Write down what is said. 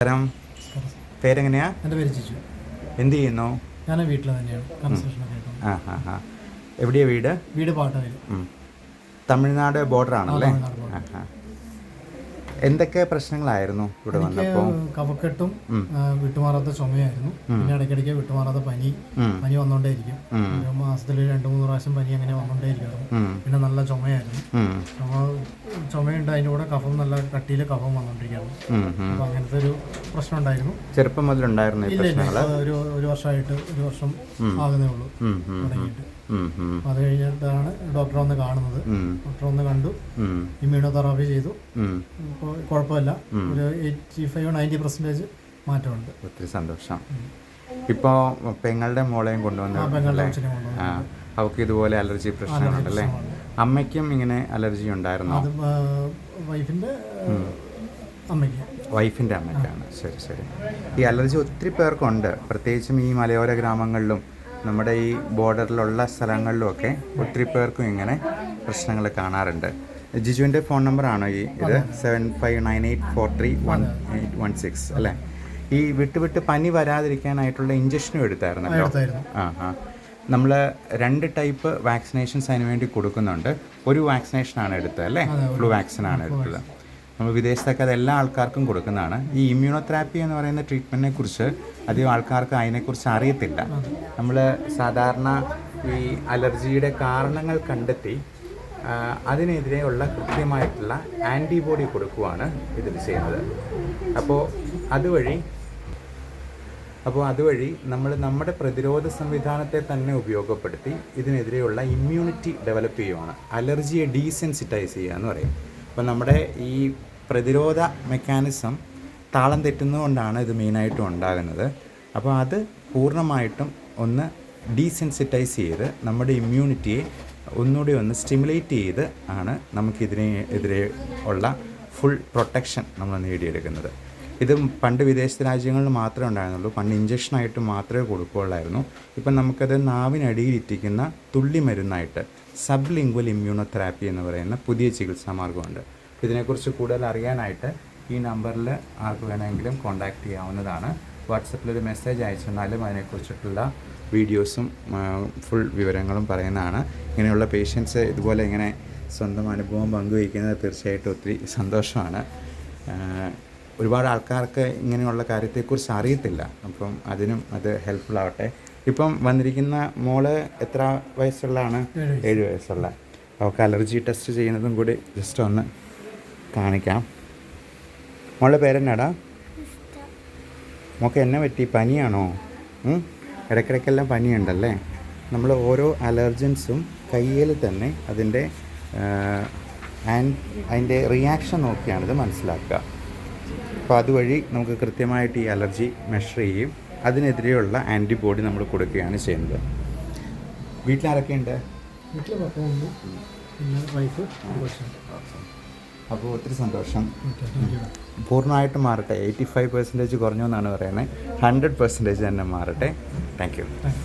നമസ്കാരം. പേരെങ്ങനെയാ? എന്റെ പേര് ചിച്ചു എന്ത് ചെയ്യുന്നു? ഞാൻ വീട്ടിൽ തന്നെയാണ്. കൺസ്ട്രക്ഷനൊക്കെ ആ ആ ആ. എവിടെയാ വീട്? വീട് പാട്ടായി തമിഴ്നാട് ബോർഡറാണല്ലേ? ആണല്ലേ ആ ഹാ എന്തൊക്കെ പ്രശ്നങ്ങളായിരുന്നു ഇവിടെ വന്നപ്പോൾ കഫക്കെട്ടും വിട്ടുമാറാത്ത ചുമയായിരുന്നു. പിന്നെ ഇടയ്ക്കിടയ്ക്ക് വിട്ടുമാറാത്ത പനി. പനി വന്നോണ്ടേയിരിക്കും. ഒരു മാസത്തിൽ രണ്ട് മൂന്ന് പ്രാവശ്യം പനി അങ്ങനെ വന്നോണ്ടേയിരിക്കും. പിന്നെ നല്ല ചുമയായിരുന്നു. ചുമ ചുമയുണ്ട് അതിന്റെ കൂടെ കഫം നല്ല കട്ടിയിൽ കഫം വന്നോണ്ടിരിക്കുന്നു. അപ്പോൾ അങ്ങനത്തെ ഒരു പ്രശ്നം ഉണ്ടായിരുന്നു ചെറുപ്പം മുതലുണ്ടായിരുന്നു ഒരു ഒരു വർഷമായിട്ട് ഒരു വർഷം ആകുന്നേ ഉള്ളൂ. തുടങ്ങിയിട്ട്. അത് കഴിഞ്ഞിട്ടാണ് ഡോക്ടറെ വന്ന് കാണുന്നത്. ഡോക്ടറെ വന്ന് കണ്ടു. ഇമ്മ്യൂണോതെറാപ്പി ചെയ്തു. ഇപ്പോൾ കുഴപ്പമില്ല. ഒരു എയ്റ്റി ഫൈവ് നയന്റി പെർസെന്റേജ് മാറ്റമുണ്ട്. ഒത്തിരി സന്തോഷം. ഇപ്പോൾ പെങ്ങളുടെ മോളെയും കൊണ്ടുവന്നു അവൾക്ക് ഇതുപോലെ അലർജി പ്രശ്നങ്ങളുണ്ടല്ലേ അമ്മയ്ക്കും ഇങ്ങനെ അലർജി ഉണ്ടായിരുന്നോ? അത് വൈഫിന്റെ അമ്മയ്ക്ക്. വൈഫിന്റെ അമ്മയ്ക്കാണ്. ശരി ശരി. ഈ അലർജി ഒത്തിരി പേർക്കുണ്ട്. പ്രത്യേകിച്ചും ഈ മലയോര ഗ്രാമങ്ങളിലും നമ്മുടെ ഈ ബോർഡറിലുള്ള സ്ഥലങ്ങളിലുമൊക്കെ ഒത്തിരി പേർക്കും ഇങ്ങനെ പ്രശ്നങ്ങൾ കാണാറുണ്ട്. ജിജുവിന്റെ ഫോൺ നമ്പറാണോ ഈ ഇത്? Seven five nine eight four three one eight one six അല്ലേ? ഈ വിട്ട് വിട്ട് പനി വരാതിരിക്കാനായിട്ടുള്ള ഇഞ്ചക്ഷനും എടുത്തായിരുന്നല്ലോ? എടുത്തായിരുന്നു. ആ ആ നമ്മൾ രണ്ട് ടൈപ്പ് വാക്സിനേഷൻസ് അതിന് വേണ്ടി കൊടുക്കുന്നുണ്ട്. ഒരു വാക്സിനേഷനാണ് എടുത്തത് അല്ലേ? ഫ്ലൂ വാക്സിനാണ് എടുത്തത്. നമ്മൾ വിദേശത്തൊക്കെ അത് എല്ലാ ആൾക്കാർക്കും കൊടുക്കുന്നതാണ്. ഈ ഇമ്മ്യൂണോതെറാപ്പി എന്ന് പറയുന്ന ട്രീറ്റ്മെന്റിനെ കുറിച്ച് അധികം ആൾക്കാർക്ക് അതിനെക്കുറിച്ച് അറിയത്തില്ല. നമ്മൾ സാധാരണ ഈ അലർജിയുടെ കാരണങ്ങൾ കണ്ടെത്തി അതിനെതിരെയുള്ള കൃത്യമായിട്ടുള്ള ആന്റിബോഡി കൊടുക്കുവാണ് ഇതിൽ ചെയ്യുന്നത്. അപ്പോൾ അതുവഴി അപ്പോൾ അതുവഴി നമ്മൾ നമ്മുടെ പ്രതിരോധ സംവിധാനത്തെ തന്നെ ഉപയോഗപ്പെടുത്തി ഇതിനെതിരെയുള്ള ഇമ്മ്യൂണിറ്റി ഡെവലപ്പ് ചെയ്യുവാണ്. അലർജിയെ ഡീസെൻസിറ്റൈസ് ചെയ്യുക എന്ന് പറയും. അപ്പോൾ നമ്മുടെ ഈ പ്രതിരോധ മെക്കാനിസം താളം തെറ്റുന്നതുകൊണ്ടാണ് ഇത് മെയിനായിട്ടും ഉണ്ടാകുന്നത്. അപ്പോൾ അത് പൂർണമായിട്ടും ഒന്ന് ഡീസെൻസിറ്റൈസ് ചെയ്ത് നമ്മുടെ ഇമ്മ്യൂണിറ്റിയെ ഒന്നുകൂടി ഒന്ന് സ്റ്റിമുലേറ്റ് ചെയ്ത് ആണ് നമുക്കിതിനെ എതിരെ ഉള്ള ഫുൾ പ്രൊട്ടക്ഷൻ നമ്മൾ നേടിയെടുക്കുന്നത്. ഇത് പണ്ട് വിദേശ രാജ്യങ്ങളിൽ മാത്രമേ ഉണ്ടായിരുന്നുള്ളൂ. പണ്ട് ഇഞ്ചക്ഷനായിട്ട് മാത്രമേ കൊടുക്കുകയുള്ളായിരുന്നു. ഇപ്പം നമുക്കത് നാവിനടിയിൽ ഇരിക്കുന്ന തുള്ളി മരുന്നായിട്ട് സബ് ലിംഗ്വൽ ഇമ്മ്യൂണോതെറാപ്പി എന്ന് പറയുന്ന പുതിയ ചികിത്സാ മാർഗമുണ്ട്. ഇതിനെക്കുറിച്ച് കൂടുതൽ അറിയാനായിട്ട് ഈ നമ്പറിൽ ആർക്ക് വേണമെങ്കിലും കോൺടാക്റ്റ് ചെയ്യാവുന്നതാണ്. വാട്സപ്പിൽ ഒരു മെസ്സേജ് അയച്ചെന്നാലും അതിനെക്കുറിച്ചിട്ടുള്ള വീഡിയോസും ഫുൾ വിവരങ്ങളും പറയുന്നതാണ്. ഇങ്ങനെയുള്ള പേഷ്യൻസ് ഇതുപോലെ ഇങ്ങനെ സ്വന്തം അനുഭവം പങ്കുവയ്ക്കുന്നത് തീർച്ചയായിട്ടും ഒത്തിരി സന്തോഷമാണ്. ഒരുപാട് ആൾക്കാർക്ക് ഇങ്ങനെയുള്ള കാര്യത്തെക്കുറിച്ച് അറിയത്തില്ല. അപ്പം അതിനും അത് ഹെൽപ്ഫുൾ ആവട്ടെ. ഇപ്പം വന്നിരിക്കുന്ന മോൾ എത്ര വയസ്സുള്ളതാണ്? ഏഴ് വയസ്സുള്ള. അവൾക്ക് അലർജി ടെസ്റ്റ് ചെയ്യുന്നതും കൂടി ജസ്റ്റ് ഒന്ന് കാണിക്കാം. മോളുടെ പേരെന്നാടാ? മോക്ക് എന്നെ പറ്റി? പനിയാണോ? ഇടയ്ക്കിടയ്ക്കെല്ലാം പനിയുണ്ടല്ലേ? നമ്മൾ ഓരോ അലർജൻസും കയ്യിൽ തന്നെ അതിന്റെ ആൻഡ് അതിന്റെ റിയാക്ഷൻ നോക്കിയാണിത് മനസ്സിലാക്കുക. അപ്പോൾ അതുവഴി നമുക്ക് കൃത്യമായിട്ട് ഈ അലർജി മെഷർ ചെയ്യും. അതിനെതിരെയുള്ള ആന്റിബോഡി നമ്മൾ കൊടുക്കുകയാണ് ചെയ്യുന്നത്. വീട്ടിലാരൊക്കെ ഉണ്ട്? വീട്ടിൽ പിന്നെ വൈഫ് അപ്പോൾ ഒത്തിരി സന്തോഷം. പൂർണമായിട്ട് മാറട്ടെ. എയ്റ്റി ഫൈവ് പെർസെന്റേജ് കുറഞ്ഞു എന്നാണ് പറയുന്നത്. ഹൺഡ്രഡ് പെർസെന്റേജ് തന്നെ മാറട്ടെ. Thank you